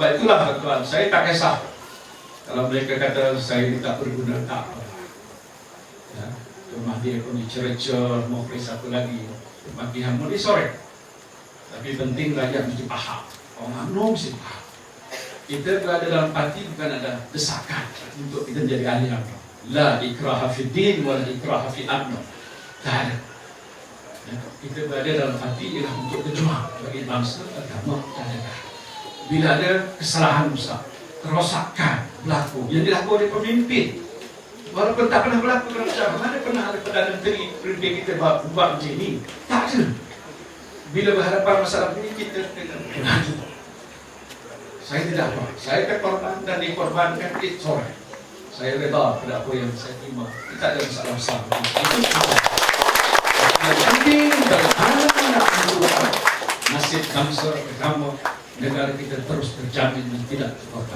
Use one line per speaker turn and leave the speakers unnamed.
Sebab itulah tuan, saya tak kisah kalau mereka kata saya tak berguna tak apa. Ya, Tuan Mahdi pun dicerca, mau kes apa lagi. Bagi hamba ni sore. Tapi penting rakyat mesti faham. Orang UMNO mesti faham. Kita berada dalam parti bukan ada desakan untuk kita jadi ahli UMNO. La ikraha fi din wa la ikraha fi UMNO. Tak ada. Ya, Kita berada dalam parti ialah untuk berjuang bagi bangsa, agama dan. Bila ada kesalahan besar, kerosakan berlaku. Yang dilakukan oleh pemimpin. Walaupun tak pernah berlaku sejarah mana pernah ada Perdana Menteri pemimpin kita buat, buat macam ini tak ada. Bila berhadapan masalah ini kita kena saya tidak apa. Saya terkorban dan dikorbankan it's alright saya reda pada apa yang saya terima. Kita ada masalah besar. Itu yang penting bagaimana nak menentukan nasib bangsa agama negara kita terus terjamin dan tidak terkorban